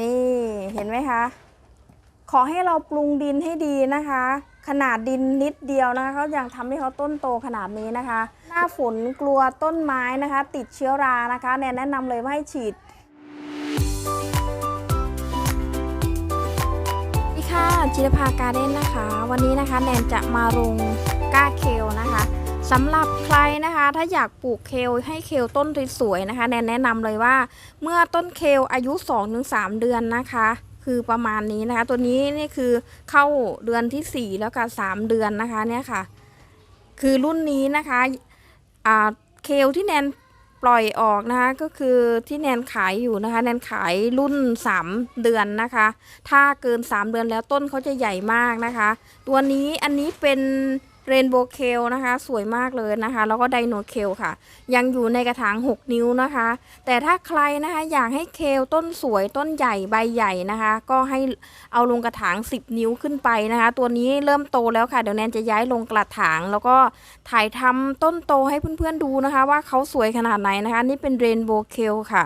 นี่เห็นไหมคะ ขอให้เราปรุงดินให้ดีนะคะ ขนาดดินนิดเดียวนะคะเขายังทำให้เขาต้นโตขนาดนี้นะคะ หน้าฝนกลัวต้นไม้นะคะ ติดเชื้อรานะคะแนนแนะนำเลยว่าให้ฉีดสวัสดีค่ะจิรภาการ์เด้นนะคะ วันนี้นะคะแนนจะมาลงก้าเคลนะคะ สำหรับใครนะคะถ้าอยากปลูกเคลให้เคลต้นสวยๆนะคะแนนแนะนำเลยว่าเมื่อต้นเคลอายุ 2-3 เดือนนะคะ คือประมาณนี้นะคะ ตัวนี้นี่คือเข้าเดือนทีสี่4 แล้วก็3เดือนนะคะเนี่ยค่ะ คือรุ่นนี้นะคะเคลที่แนนปล่อยออกนะคะก็คือที่แนนขายอยู่นะคะ แนนขายรุ่น 3 เดือนนะคะ ถ้าเกิน 3 เดือนแล้วต้นเขาจะใหญ่มากนะคะ ตัวนี้อันนี้เป็น เรนโบว์เคลนะคะ สวยมากเลยนะคะ แล้วก็ไดโนเคลค่ะ ยังอยู่ในกระถาง 6 นิ้วนะคะ แต่ถ้าใครนะคะอยากให้เคลต้นสวยต้นใหญ่ใบใหญ่นะคะ ก็ให้เอาลงกระถาง 10 นิ้วขึ้นไปนะคะ ตัวนี้เริ่มโตแล้วค่ะ เดี๋ยวแนนจะย้ายลงกระถาง แล้วก็ถ่ายทำต้นโตให้เพื่อนๆดูนะคะ ว่าเขาสวยขนาดไหนนะคะ นี่เป็นเรนโบว์เคลค่ะ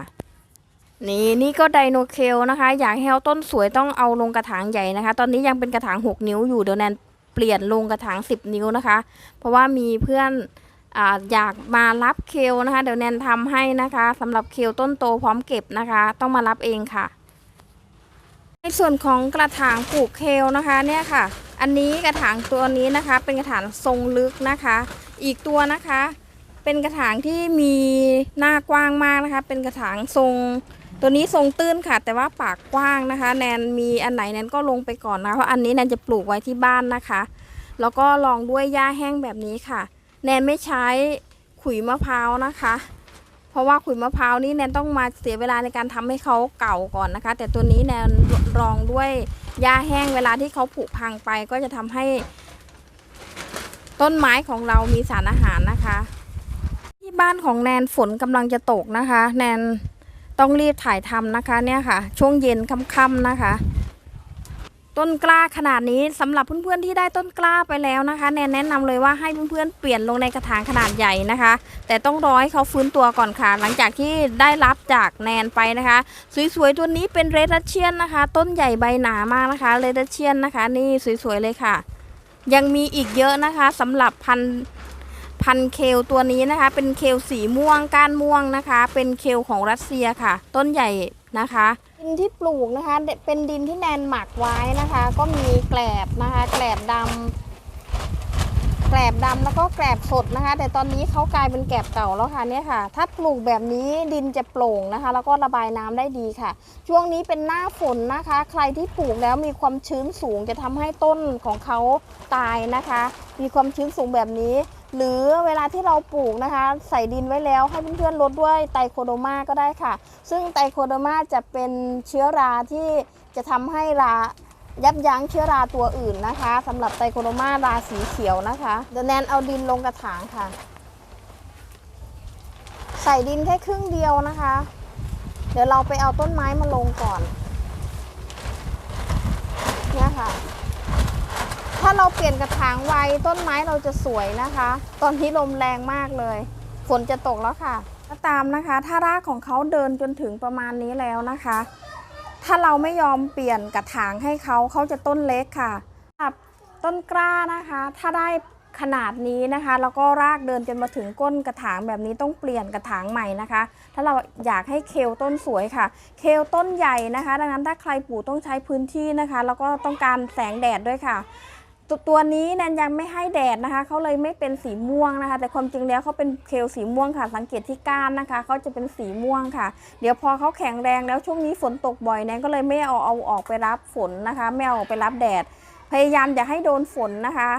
นี่นี่ก็ไดโนเคลนะคะ อยากให้เอาต้นสวยต้องเอาลงกระถางใหญ่นะคะ ตอนนี้ยังเป็นกระถาง 6 นิ้วอยู่เดี๋ยวแนน เปลี่ยนลงกระถาง 10 นิ้วนะคะ เพราะว่ามีเพื่อนออยากมารับเคลนะคะ เดี๋ยวแนนทำให้นะคะสำหรับเคลต้นโตพร้อมเก็บนะคะ ต้องมารับเองค่ะ ในส่วนของกระถางปลูกเคลนะคะเนี่ยค่ะ อันนี้กระถางตัวนี้นะคะ เป็นกระถางทรงลึกนะคะ อีกตัวนะคะ เป็นกระถางที่มีหน้ากว้างมากนะคะ เป็นกระถางทรง ตัวนี้ทรงตื้นค่ะ แต่ว่าปากกว้างนะคะ แนนมีอันไหนแนนก็ลงไปก่อนนะเพราะอันนี้แนนจะปลูกไว้ที่บ้านนะคะ แล้วก็ลองด้วยหญ้าแห้งแบบนี้ค่ะ แนนไม่ใช้ขุยมะพร้าวนะคะ เพราะว่าขุยมะพร้าวนี่แนนต้องมาเสียเวลาในการทำให้เขาเก่าก่อนนะคะ แต่ตัวนี้แนนรองด้วยหญ้าแห้งเวลาที่เขาผุพังไปก็จะทำให้ ต้นไม้ของเรามีสารอาหารนะคะ ที่บ้านของแนนฝนกำลังจะตกนะคะ แนน ต้องรีบถ่ายทำนะคะเนี่ยค่ะ ช่วงเย็นค่ำๆนะคะ ต้นกล้าขนาดนี้สำหรับเพื่อนๆที่ได้ต้นกล้าไปแล้วนะคะ แนนแนะนำเลยว่าให้เพื่อนๆเปลี่ยนลงในกระถางขนาดใหญ่นะคะ แต่ต้องรอให้เขาฟื้นตัวก่อนค่ะ หลังจากที่ได้รับจากแนนไปนะคะ สวยๆตัวนี้เป็นเรดเชียนนะคะ ต้นใหญ่ใบหนามากนะคะเรดเชียนนะคะ นี่สวยๆเลยค่ะ ยังมีอีกเยอะนะคะสำหรับพันธุ์ พันเคลตัวนี้นะคะ เป็นเคลสีม่วงก้านม่วงนะคะ เป็นเคลของรัสเซียค่ะ ต้นใหญ่นะคะ ดินที่ปลูกนะคะ เป็นดินที่แนนหมักไว้นะคะ ก็มีแกลบนะคะ แกลบดำแกลบดำแล้วก็แกลบสดนะคะ แต่ตอนนี้เขากลายเป็นแกลบเก่าแล้วค่ะเนี่ยค่ะ ถ้าปลูกแบบนี้ดินจะโปร่งนะคะ แล้วก็ระบายน้ำได้ดีค่ะ ช่วงนี้เป็นหน้าฝนนะคะ ใครที่ปลูกแล้วมีความชื้นสูงจะทำให้ต้นของเขาตายนะคะ มีความชื้นสูงแบบนี้ หรือเวลาที่เราปลูกนะคะ ใส่ดินไว้แล้วให้เพื่อนๆลดด้วยไตรโคโดมาก็ได้ค่ะ ซึ่งไตรโคโดมาจะเป็นเชื้อราที่จะทำให้รายับยั้งเชื้อราตัวอื่นนะคะสำหรับไตรโคโดมาราสีเขียวนะคะเดี๋ยวแนนเอาดินลงกระถางค่ะ ใส่ดินแค่ครึ่งเดียวนะคะ เดี๋ยวเราไปเอาต้นไม้มาลงก่อนเนี่ยค่ะ ถ้าเราเปลี่ยนกระถางไวต้นไม้เราจะสวยนะคะ ตอนนี้ลมแรงมากเลย ฝนจะตกแล้วค่ะก็ตามนะคะ ถ้ารากของเขาเดินจนถึงประมาณนี้แล้วนะคะ ถ้าเราไม่ยอมเปลี่ยนกระถางให้เขาเขาจะต้นเล็กค่ะต้นกล้านะคะ ถ้าได้ขนาดนี้นะคะ แล้วก็รากเดินจนมาถึงก้นกระถางแบบนี้ต้องเปลี่ยนกระถางใหม่นะคะ ถ้าเราอยากให้เคลต้นสวยค่ะ เคลต้นใหญ่นะคะ ดังนั้นถ้าใครปลูกต้องใช้พื้นที่นะคะ แล้วก็ต้องการแสงแดดด้วยค่ะ ตัวตัวนี้แนนยังไม่ให้แดดนะคะเขาเลยไม่เป็นสีม่วงนะคะ แต่ความจริงแล้วเขาเป็นเคลสีม่วงค่ะ สังเกตที่ก้านนะคะเขาจะเป็นสีม่วงค่ะ เดี๋ยวพอเขาแข็งแรงแล้วช่วงนี้ฝนตกบ่อยแนนก็เลยไม่เอาเอาออกไปรับฝนนะคะ ไม่เอาออกไปรับแดด พยายามอย่าให้โดนฝนนะคะ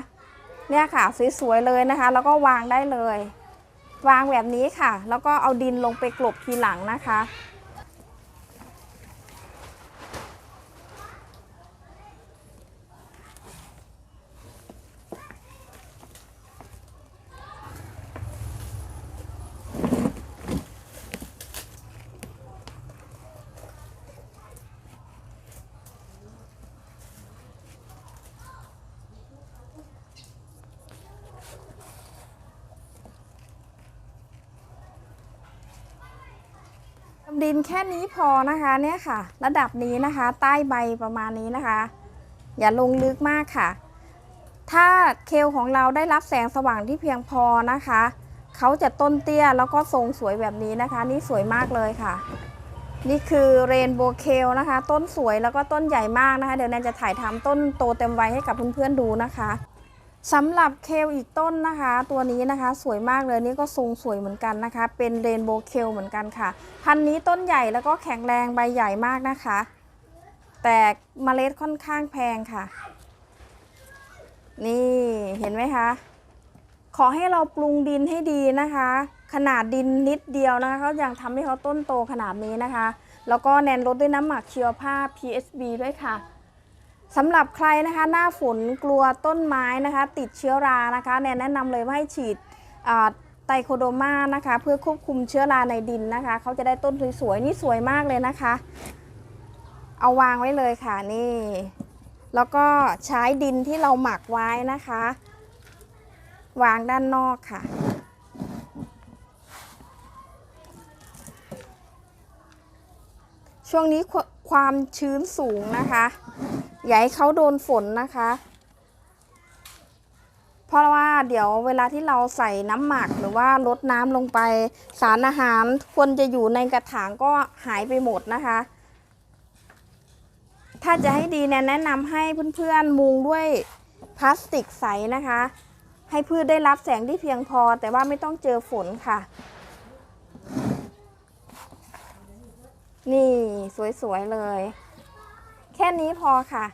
เนี่ยค่ะสวยๆเลยนะคะ แล้วก็วางได้เลย วางแบบนี้ค่ะ แล้วก็เอาดินลงไปกลบทีหลังนะคะ ดินแค่นี้พอนะคะเนี่ยค่ะ ระดับนี้นะคะ ใต้ใบประมาณนี้นะคะ อย่าลงลึกมากค่ะ ถ้าเคลของเราได้รับแสงสว่างที่เพียงพอนะคะเขาจะต้นเตี้ยแล้วก็ทรงสวยแบบนี้นะคะ นี่สวยมากเลยค่ะ นี่คือเรนโบว์เคลนะคะ ต้นสวยแล้วก็ต้นใหญ่มากนะคะ เดี๋ยวแนนจะถ่ายทำต้นโตเต็มวัยให้กับเพื่อนๆดูนะคะ สำหรับเคลอีกต้นนะคะ ตัวนี้นะคะสวยมากเลยนี่ก็ทรงสวยเหมือนกันนะคะ เป็นเรนโบว์เคลเหมือนกันค่ะ พันนี้ต้นใหญ่แล้วก็แข็งแรงใบใหญ่มากนะคะ แต่เมล็ดค่อนข้างแพงค่ะ นี่เห็นไหมคะ ขอให้เราปรุงดินให้ดีนะคะ ขนาดดินนิดเดียวนะคะเขายังทำให้เขาต้นโตขนาดนี้นะคะ แล้วก็แนนลดด้วยน้ำหมักเชีวภาพ PSB ด้วยค่ะ สำหรับใครนะคะหน้าฝนกลัวต้นไม้นะคะ ติดเชื้อรานะคะแนนแนะนำเลยว่าให้ฉีดไตโคโดมานะคะ เพื่อควบคุมเชื้อราในดินนะคะ เขาจะได้ต้นสวยๆนี่สวยมากเลยนะคะ เอาวางไว้เลยค่ะนี่ แล้วก็ใช้ดินที่เราหมักไว้นะคะ วางด้านนอกค่ะช่วงนี้ความชื้นสูงนะคะ อย่าให้เขาโดนฝนนะคะ เพราะว่าเดี๋ยวเวลาที่เราใส่น้ำหมักหรือว่าลดน้ำลงไป สารอาหารควรจะอยู่ในกระถางก็หายไปหมดนะคะ ถ้าจะให้ดีเนี่ยแนะนำให้เพื่อนๆมุงด้วยพลาสติกใสนะคะ ให้พืชได้รับแสงที่เพียงพอ แต่ว่าไม่ต้องเจอฝนค่ะ นี่สวยๆเลย แค่นี้พอค่ะ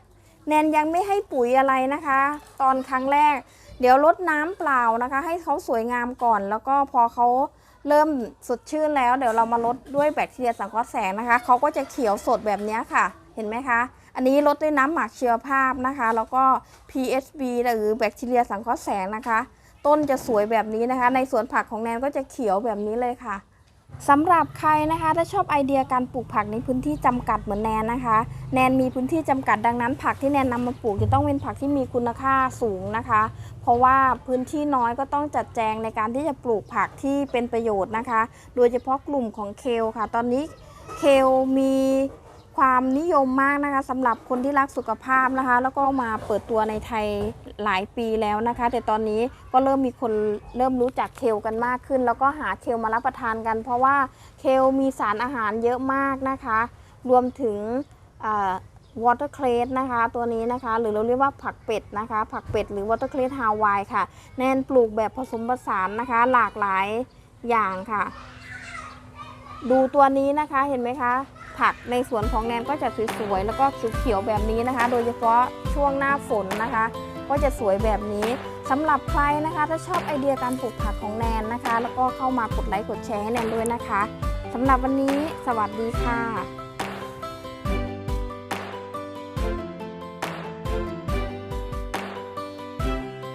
แนนยังไม่ให้ปุ๋ยอะไรนะคะ ตอนครั้งแรก เดี๋ยวลดน้ำเปล่านะคะ ให้เขาสวยงามก่อน แล้วก็พอเขาเริ่มสดชื่นแล้ว เดี๋ยวเรามาลดด้วยแบคทีเรียสังเคราะห์แสงนะคะเขาก็จะเขียวสดแบบนี้ค่ะ เห็นไหมคะ อันนี้ลดด้วยน้ำหมักเชีวภาพนะคะ แล้วก็ PHB หรือแบคทีเรียสังเคราะห์แสงนะคะ ต้นจะสวยแบบนี้นะคะ ในสวนผักของแนนก็จะเขียวแบบนี้เลยค่ะ สำหรับใครนะคะถ้าชอบไอเดียการปลูกผักในพื้นที่จำกัดเหมือนแนนนะคะ แนนมีพื้นที่จำกัดดังนั้น ผักที่แนนนำมาปลูกจะต้องเป็นผักที่มีคุณค่าสูงนะคะ เพราะว่าพื้นที่น้อยก็ต้องจัดแจงในการที่จะปลูกผักที่เป็นประโยชน์นะคะ โดยเฉพาะกลุ่มของเคลค่ะ ตอนนี้เคลมี ความนิยมมากนะคะสำหรับคนที่รักสุขภาพนะคะ แล้วก็มาเปิดตัวในไทยหลายปีแล้วนะคะ แต่ตอนนี้ก็เริ่มมีคนเริ่มรู้จักเคลกันมากขึ้น แล้วก็หาเคลมารับประทานกัน เพราะว่าเคลมีสารอาหารเยอะมากนะคะ รวมถึงวอเตอร์เคลสนะคะตัวนี้นะคะ หรือเราเรียกว่าผักเป็ดนะคะ ผักเป็ดหรือวอเตอร์เคลสฮาวายค่ะ แนนปลูกแบบผสมผสานนะคะ หลากหลายอย่างค่ะ ดูตัวนี้นะคะเห็นไหมคะ ผักในสวนของแนนก็จะสวยๆแล้วก็เขียวๆแบบนี้นะคะ โดยเฉพาะช่วงหน้าฝนนะคะ ก็จะสวยแบบนี้สำหรับใครนะคะ ถ้าชอบไอเดียการปลูกผักของแนนนะคะ แล้วก็เข้ามากดไลค์กดแชร์ให้แนนด้วยนะคะสำหรับวันนี้สวัสดีค่ะ